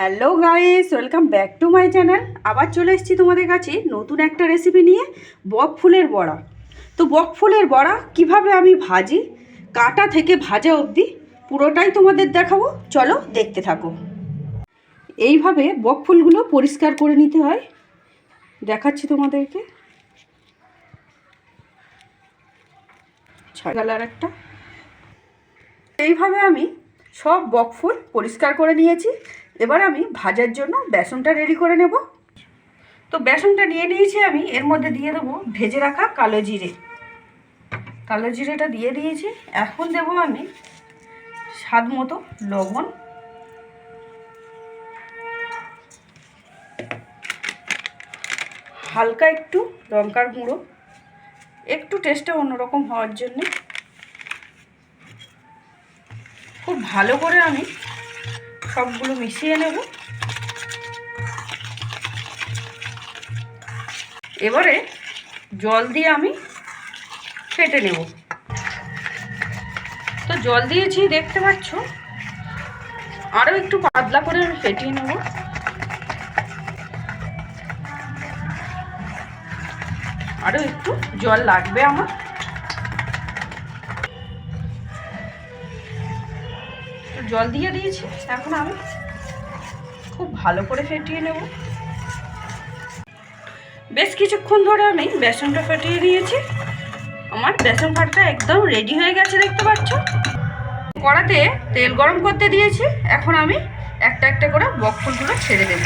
Hello guys welcome back to my channel আবার চলে এসেছি তোমাদের কাছে নতুন একটা রেসিপি নিয়ে, বক ফুলের বড়া। তো বক ফুলের বড়া কীভাবে আমি ভাজি, কাটা থেকে ভাজা অবধি, পুরোটাই তোমাদের দেখাবো। চলো দেখতে থাকো। এইভাবে বক ফুলগুলো পরিষ্কার করে নিতে হয়। দেখাচ্ছি তোমাদেরকে। ছয়গালার একটা। এইভাবে আমি সব বকফুল পরিষ্কার করে নিয়েছি। এবার আমি ভাজার জন্য বেসনটা রেডি করে নেব। তো বেসনটা নিয়ে নিয়েছি আমি, এর মধ্যে দিয়ে দেবো ভেজে রাখা কালো জিরে। কালো জিরেটা দিয়ে দিয়েছি, এখন দেবো আমি স্বাদ মতো লবণ। হালকা একটু লঙ্কার গুঁড়ো, একটু টেস্টটা অন্যরকম হওয়ার জন্যে। খুব ভালো করে আমি সবগুলো মিশিয়ে নেব। এবারে জল দিয়ে আমি ফেটে নেব। তো জল দিয়েছি, দেখতে পাচ্ছ? আরও একটু পাতলা করে আমি ফেটিয়ে নেব। আরও একটু জল লাগবে আমার। জল দিয়ে দিয়েছি, এখন আমি খুব ভালো করে ফেটিয়ে নেব। বেশ কিছুক্ষণ ধরে আমি বেসনটা ফেটিয়ে নিয়েছি। আমার বেসন ভাতটা একদম রেডি হয়ে গেছে, দেখতে পাচ্ছ? কড়াতে তেল গরম করতে দিয়েছি, এখন আমি একটা একটা করে বকফুলগুলো ছেড়ে দেব।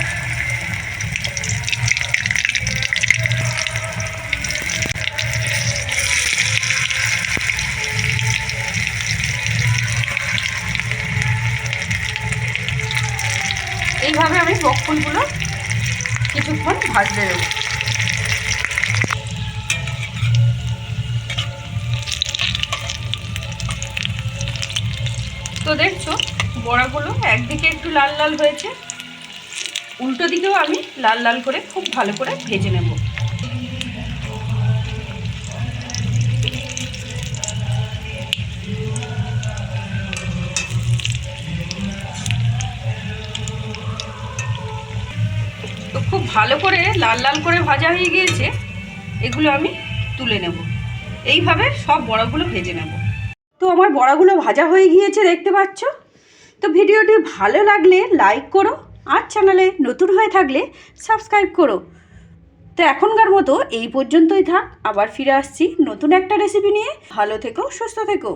এইভাবে আমি বকফুলগুলো কিছুক্ষণ ভাজতে দেবো। তো দেখছ, বড়াগুলো একদিকে একটু লাল লাল হয়েছে, উল্টো দিকেও আমি লাল লাল করে খুব ভালো করে ভেজে নেব। খুব ভালো করে লাল লাল করে ভাজা হয়ে গিয়েছে, এগুলো আমি তুলে নেব। এইভাবে সব বড়াগুলো ভেজে নেব। তো আমার বড়াগুলো ভাজা হয়ে গিয়েছে, দেখতে পাচ্ছ? তো ভিডিওটি ভালো লাগলে লাইক করো আর চ্যানেলে নতুন হয়ে থাকলে সাবস্ক্রাইব করো। তো এখনকার মতো এই পর্যন্তই থাক, আবার ফিরে আসছি নতুন একটা রেসিপি নিয়ে। ভালো থেকো, সুস্থ থেকো।